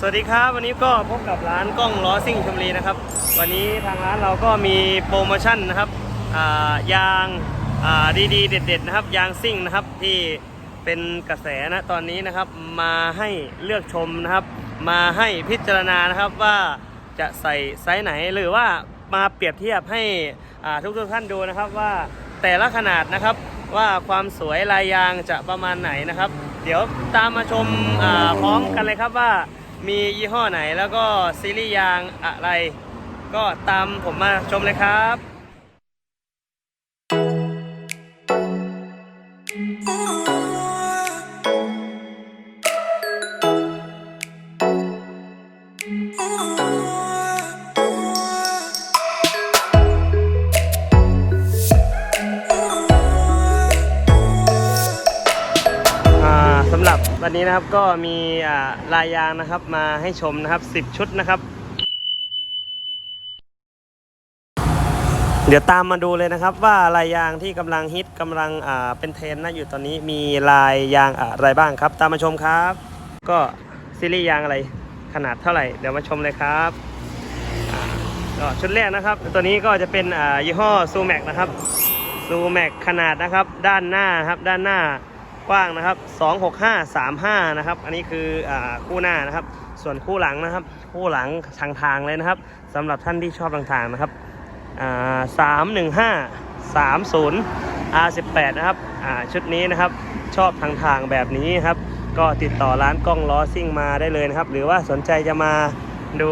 สวัสดีครับวันนี้ก็พบกับร้านกล้องล้อซิ่งชมรีนะครับ วันนี้ทางร้านเราก็มีโปรโมชั่นนะครับายางาดีๆ เด็ด ๆ นะครับ ยางซิ่งนะครับที่เป็นกระแสนะตอนนี้นะครับมาให้เลือกชมนะครับ มาให้พิจารณานะครับว่าจะใส่ไซส์ไหนหรือว่ามาเปรียบเทียบให้ทุกๆท่านดูนะครับว่าแต่ละขนาดนะครับว่าความสวยลายยางจะประมาณไหนนะครับ เดี๋ยวตามมาชมพร้อมกันเลยครับว่า มียี่ห้อไหนแล้วก็ซีรีส์ยางอะไร ก็ตามผมมาชมเลยครับ วันนี้นะครับก็มีลายยางนะครับมาให้ชมนะครับ 10 ชุดนะครับ เดี๋ยวตามมาดูเลยนะครับว่าลายยางที่กำลังฮิตกำลังเป็นเทรนด์นะอยู่ตอนนี้มีลายยางอะไรบ้างครับ ตามมาชมครับ ก็ซีรีส์ยางอะไรขนาดเท่าไหร่เดี๋ยวมาชมเลยครับก็ชุดแรกนะครับ ตัวนี้ก็จะเป็นยี่ห้อซูแม็กนะครับซูแม็กขนาดนะครับ ด้านหน้าครับด้านหน้า กว้างนะครับ 26535 นะครับ อันนี้คืออคู่หน้านะครับ ส่วนคู่หลังนะครับ คู่หลังทางทางๆเลยนะครับสำหรับท่านที่ชอบทางทางๆนะครับสามหนึ่งห้าสามศูนย์ R สิบแปดนะครับชุดนี้นะครับ ชอบทางทางๆแบบนี้ครับ ก็ติดต่อร้านกล้องล้อซิ่งมาได้เลยนะครับ หรือว่าสนใจจะมาดู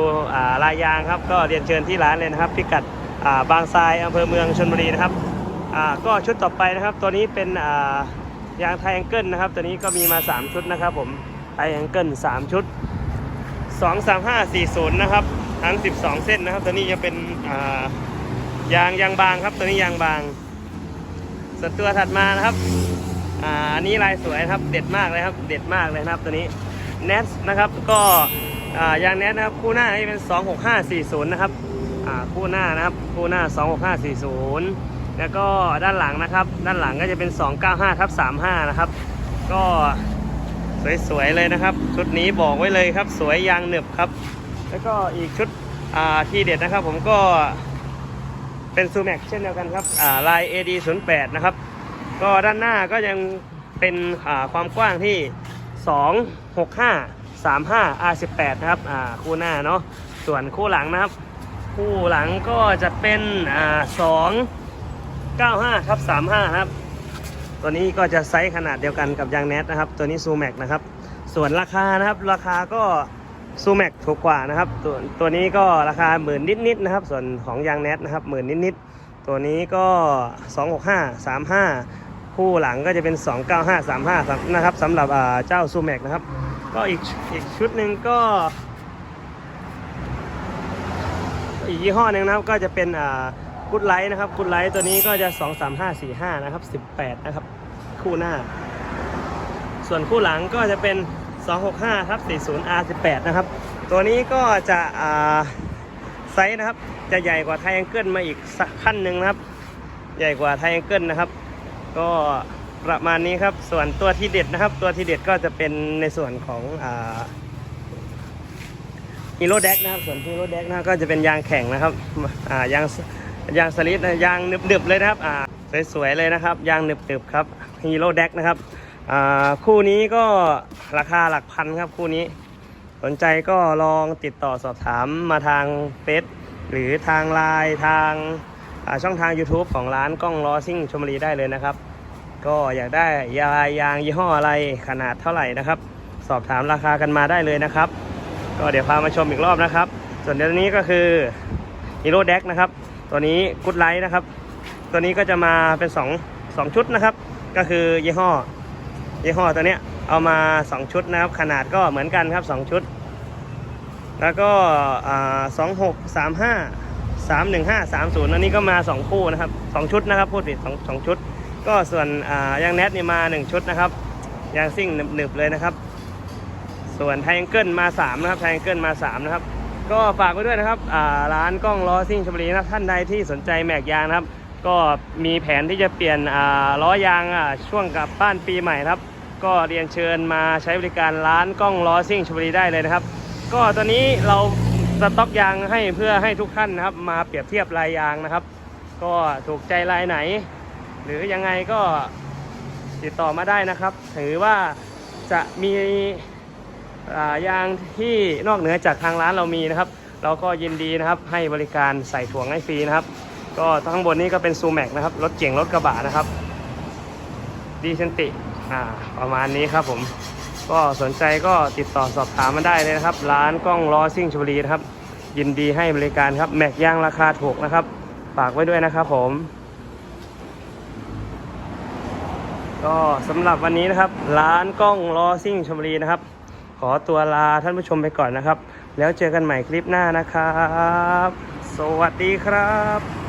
าลายยางครับ ก็เรียนเชิญที่ร้านเลยนะครับ พิกัดาบางทรายอำเภอเมืองชลบุรีนะครับก็ชุดต่อไปนะครับ ตัวนี้เป็นา ยางไทแองเกิลนะครับ ตัวนี้ก็มีมา 3 ชุดนะครับผมไทแองเกิล3ชุด 23540 นะครับ ทั้ง 12 เส้นนะครับ ตัวนี้จะเป็นายางยางบางครับ ตัวนี้ยางบางส่วนตัวถัดมานะครับอ,อันนี้ลายสวยครับ เด็ดมากเลยครับ เด็ดมากเลยนะครับ ตัวนี้เนสนะครับ ก็ายางเนสนะครับคู่หน้านี่เป็น 26540 นะครับคู่หน้านะครับคู่หน้า 26540 แล้วก็ด้านหลังนะครับ ด้านหลังก็จะเป็น 295ทับ35 นะครับ ก็สวยๆเลยนะครับ ชุดนี้บอกไว้เลยครับ สวยยางหนึบครับ แล้วก็อีกชุดที่เด็ดนะครับ ผมก็เป็นซูแม็กเช่นเดียวกันครับอ่าลาย AD 0 8นะครับ ก็ด้านหน้าก็ยังเป็นความกว้างที่ 2 6 5 3 5 R 1 8นะครับคู่หน้าเนาะส่วนคู่หลังนะครับ คู่หลังก็จะเป็นอ่า2 9 5ทับ35 ครับ ตัวนี้ก็จะไซส์ขนาดเดียวกันกับยางแนทนะครับ ตัวนี้ซูแม็กนะครับ ส่วนราคานะครับ ราคาก็ซูแม็กถูกกว่านะครับ ตัวตัวนี้ก็ราคาหมื่นนิดๆนะครับ ส่วนของยางแนทนะครับหมื่นนิดๆตัวนี้ก็ 265 35 คู่หลังก็จะเป็น 295 35นะครับสำหรับเจ้าซูแม็กนะครับ ก็อีกอีกชุดหนึ่งก็อีกยี่ห้อหนึ่งนะครับก็จะเป็นอ่า กุดไลท์นะครับกุดไลท์ตัวนี้ก็จะ 2 3 5 4 5 นะครับ 18 นะครับ คู่หน้า ส่วนคู่หลังก็จะเป็น 265ทับ40 R18 นะครับ ตัวนี้ก็จะไซส์นะครับ จะใหญ่กว่าไทแองเกิลมาอีกสักขั้นหนึ่งนะครับ ใหญ่กว่าไทแองเกิลนะครับ ก็ประมาณนี้ครับ ส่วนตัวที่เด็ดนะครับ ตัวที่เด็ดก็จะเป็นในส่วนของอีโร่แดกนะครับ ส่วนฮีโร่แดกนะก็จะเป็นยางแข็งนะครับยาง ยางสลิดนะยางหนึบๆเลยนะครับอ่าสวยๆเลยนะครับยางหนึบๆครับฮีโร่แดกนะครับอ่าคู่นี้ก็ราคาหลักพันครับคู่นี้ สนใจก็ลองติดต่อสอบถามมาทางเฟซหรือทางไลน์ทางช่องทาง YouTube ของร้านกล้องล้อซิ่งชมบุรีได้เลยนะครับ ก็อยากได้ยายางยี่ห้ออะไรขนาดเท่าไหร่นะครับ สอบถามราคากันมาได้เลยนะครับ ก็เดี๋ยวพามาชมอีกรอบนะครับ ส่วนเดี๋ยวนี้ก็คือฮีโร่แดกนะครับ ตัวนี้กุดไลท์นะครับ ตัวนี้ก็จะมาเป็น2 2ชุดนะครับ ก็คือยี่ห้อยี่ห้อตัวเนี้ยเอามา 2 ชุดนะครับ ขนาดก็เหมือนกันครับ 2 ชุด แล้วก็สองหกสามห้าสามหนึ่งห้าสามศูนย์อันนี้ก็มา 2 คู่นะครับ 2 ชุดนะครับพูดผิดสองสองชุด ก็ส่วนอ่ายางแนทนี่มา 1 ชุดนะครับยางซิ่งหนึบๆเลยนะครับ ส่วนไทแองเกิลมา 3 นะครับไทแองเกิลมา 3 นะครับ ก็ฝากไว้ด้วยนะครับร้านกล้องล้อซิ่งชมบุรีนะท่านใดที่สนใจแม็กยางนะครับ ก็มีแผนที่จะเปลี่ยนล้อยางช่วงกลับบ้านปีใหม่ครับ ก็เรียนเชิญมาใช้บริการร้านกล้องล้อซิ่งชมบุรีได้เลยนะครับ ก็ตอนนี้เราสต็อกยางให้เพื่อให้ทุกท่านนะครับ มาเปรียบเทียบลายยางนะครับ ก็ถูกใจลายไหน หรือยังไงก็ติดต่อมาได้นะครับ ถือว่าจะมี ยางที่นอกเหนือจากทางร้านเรามีนะครับ เราก็ยินดีนะครับให้บริการใส่ถ่วงให้ฟรีนะครับ ก็ทั้งบนนี้ก็เป็นซูแม็กนะครับรถเก่งรถกระบะนะครับดีเซนติอ่าประมาณนี้ครับผมก็สนใจก็ติดต่อสอบถามมาได้เลยนะครับ ร้านกล้องล้อซิ่งชลบุรีนะครับ ยินดีให้บริการครับแม็กย่างราคาถูกนะครับ ฝากไว้ด้วยนะครับผม ก็สำหรับวันนี้นะครับ ร้านกล้องล้อซิ่งชลบุรีนะครับ ขอตัวลาท่านผู้ชมไปก่อนนะครับ แล้วเจอกันใหม่คลิปหน้านะครับ สวัสดีครับ